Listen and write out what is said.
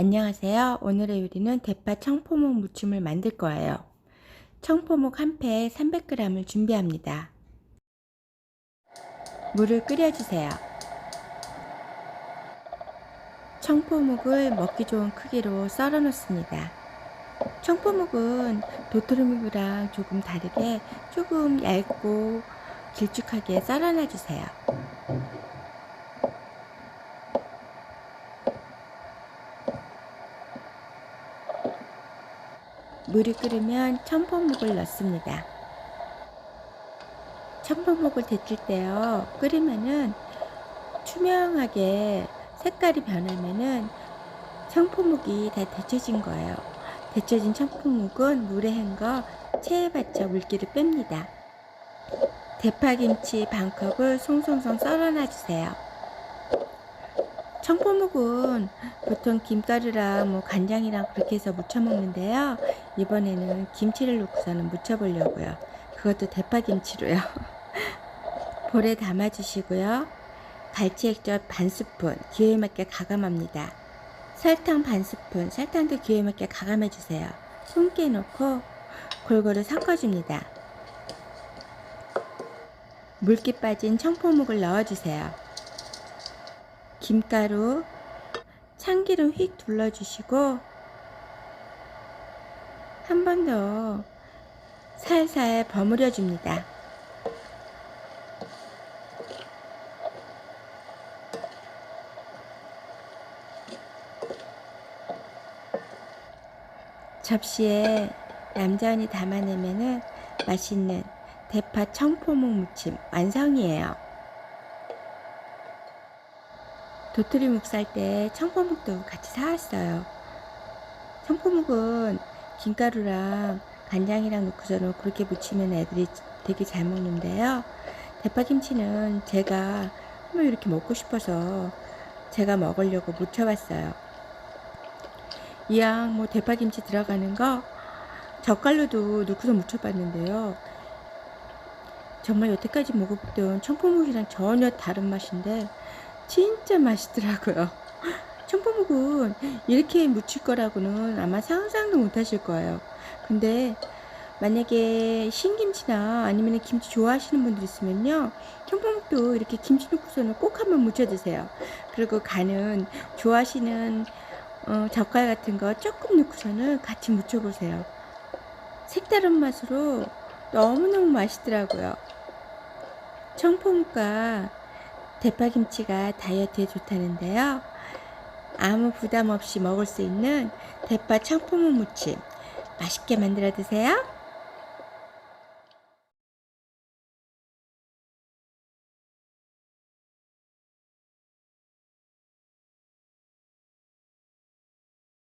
안녕하세요. 오늘의 요리는 대파 청포묵 무침을 만들 거예요. 청포묵 한팩 300g을 준비합니다. 물을 끓여주세요. 청포묵을 먹기 좋은 크기로 썰어 놓습니다. 청포묵은 도토리묵이랑 조금 다르게 조금 얇고 길쭉하게 썰어 놔 주세요. 물이 끓으면 청포묵을 넣습니다. 청포묵을 데칠 때요, 끓이면은 투명하게 색깔이 변하면은 청포묵이 다 데쳐진 거예요. 데쳐진 청포묵은 물에 헹궈 체에 받쳐 물기를 뺍니다. 대파김치 반 컵을 송송송 썰어 놔 주세요. 청포묵은 보통 김가루랑 뭐 간장이랑 그렇게 해서 무쳐 먹는데요. 이번에는 김치를 넣고서는 무쳐 보려고요. 그것도 대파김치로요. 볼에 담아 주시고요. 갈치 액젓 반 스푼, 기호에 맞게 가감합니다. 설탕 반 스푼, 설탕도 기호에 맞게 가감해 주세요. 손기에 넣고 골고루 섞어줍니다. 물기 빠진 청포묵을 넣어주세요. 김가루, 참기름 휙 둘러주시고 한 번 더 살살 버무려 줍니다. 접시에 얌전히 담아내면은 맛있는 대파 청포묵 무침 완성이에요. 도토리묵 살 때 청포묵도 같이 사왔어요. 청포묵은 김가루랑 간장이랑 넣고서는 그렇게 무치면 애들이 되게 잘 먹는데요. 대파김치는 제가 한번 이렇게 먹고 싶어서 제가 먹으려고 무쳐봤어요. 이왕 뭐 대파김치 들어가는 거 젓갈로도 넣고서 무쳐봤는데요. 정말 여태까지 먹어보던 청포묵이랑 전혀 다른 맛인데 진짜 맛있더라고요. 청포묵은 이렇게 무칠 거라고는 아마 상상도 못 하실 거예요. 근데 만약에 신김치나 아니면 김치 좋아하시는 분들 있으면요. 청포묵도 이렇게 김치 넣고서는 꼭 한번 무쳐 드세요. 그리고 간은 좋아하시는 어, 젓갈 같은 거 조금 넣고서는 같이 무쳐 보세요. 색다른 맛으로 너무너무 맛있더라고요. 청포묵과 대파김치가 다이어트에 좋다는데요. 아무 부담 없이 먹을 수 있는 대파 청포묵 무침 맛있게 만들어 드세요.